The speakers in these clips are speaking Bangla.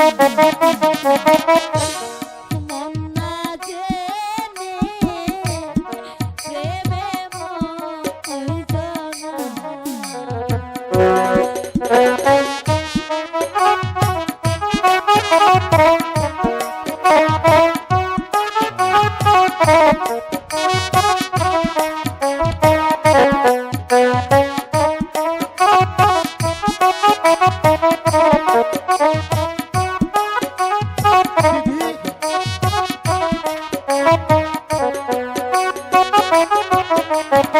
Thank you.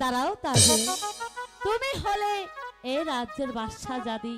দাঁড়াও তাহলে। তুমি হলে এ রাজ্যের বাদশাহ জাদি